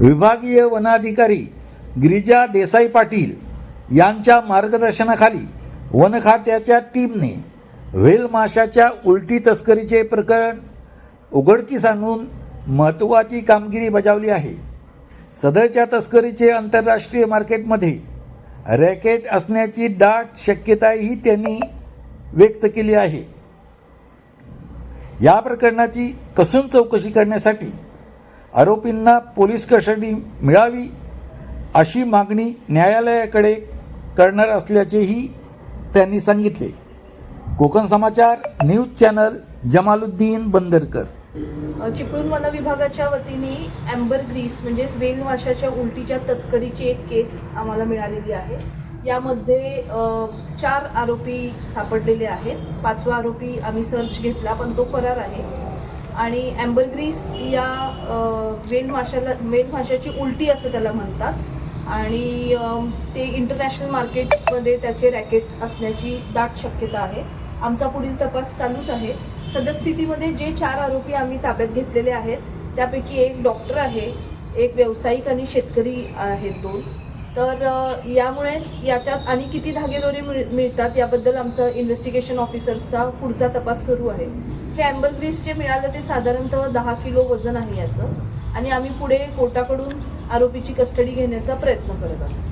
विभागीय वनाधिकारी गिरिजा देसाई पाटील यांच्या मार्गदर्शनाखाली वन खात्याच्या टीमने व्हेल माशाच्या उलटी तस्करीचे प्रकरण उघडकीस आणून महत्त्वाची कामगिरी बजावली आहे. सदरच्या तस्करीचे आंतरराष्ट्रीय मार्केटमध्ये रॅकेट असण्याची दाट शक्यताही त्यांनी व्यक्त केली आहे. या प्रकरणाची कसून चौकशी करण्यासाठी आरोपींना पोलीस कस्टडी मिळावी अशी मागणी न्यायालयाकडे करणार असल्याचेही त्यांनी सांगितले. Konkan Samachar news channel Jamaluddin Bandarkar. Chiplun वन विभागाच्या वतीने अँबर ग्रीस म्हणजेच वेल माशाच्या उलटीच्या तस्करीची एक केस आम्हाला मिळालेली आहे. यामध्ये चार आरोपी सापडलेले आहेत. पाचवा आरोपी आम्ही सर्च घेतला पण तो फरार आहे. आणि ॲम्बलग्रीस या अ, भाषेला माशाला भाषेची माशाची उलटी असं त्याला म्हणतात. आणि ते इंटरनॅशनल मार्केटमध्ये त्याचे रॅकेट्स असण्याची दाट शक्यता आहे. आमचा पुढील तपास चालूच आहे. सद्यस्थितीमध्ये जे चार आरोपी आम्ही ताब्यात घेतलेले आहेत त्यापैकी एक डॉक्टर आहे एक व्यावसायिक आणि शेतकरी आहेत दोन. तर यामुळेच याच्यात आणि किती धागेदोरे मिळ मिळतात याबद्दल आमचं इन्व्हेस्टिगेशन ऑफिसर्सचा पुढचा तपास सुरू आहे. हे ग्रीस जे मिळालं ते साधारणतः दहा किलो वजन आहे याचं. आणि आम्ही पुढे कोर्टाकडून आरोपीची कस्टडी घेण्याचा प्रयत्न करत आहोत.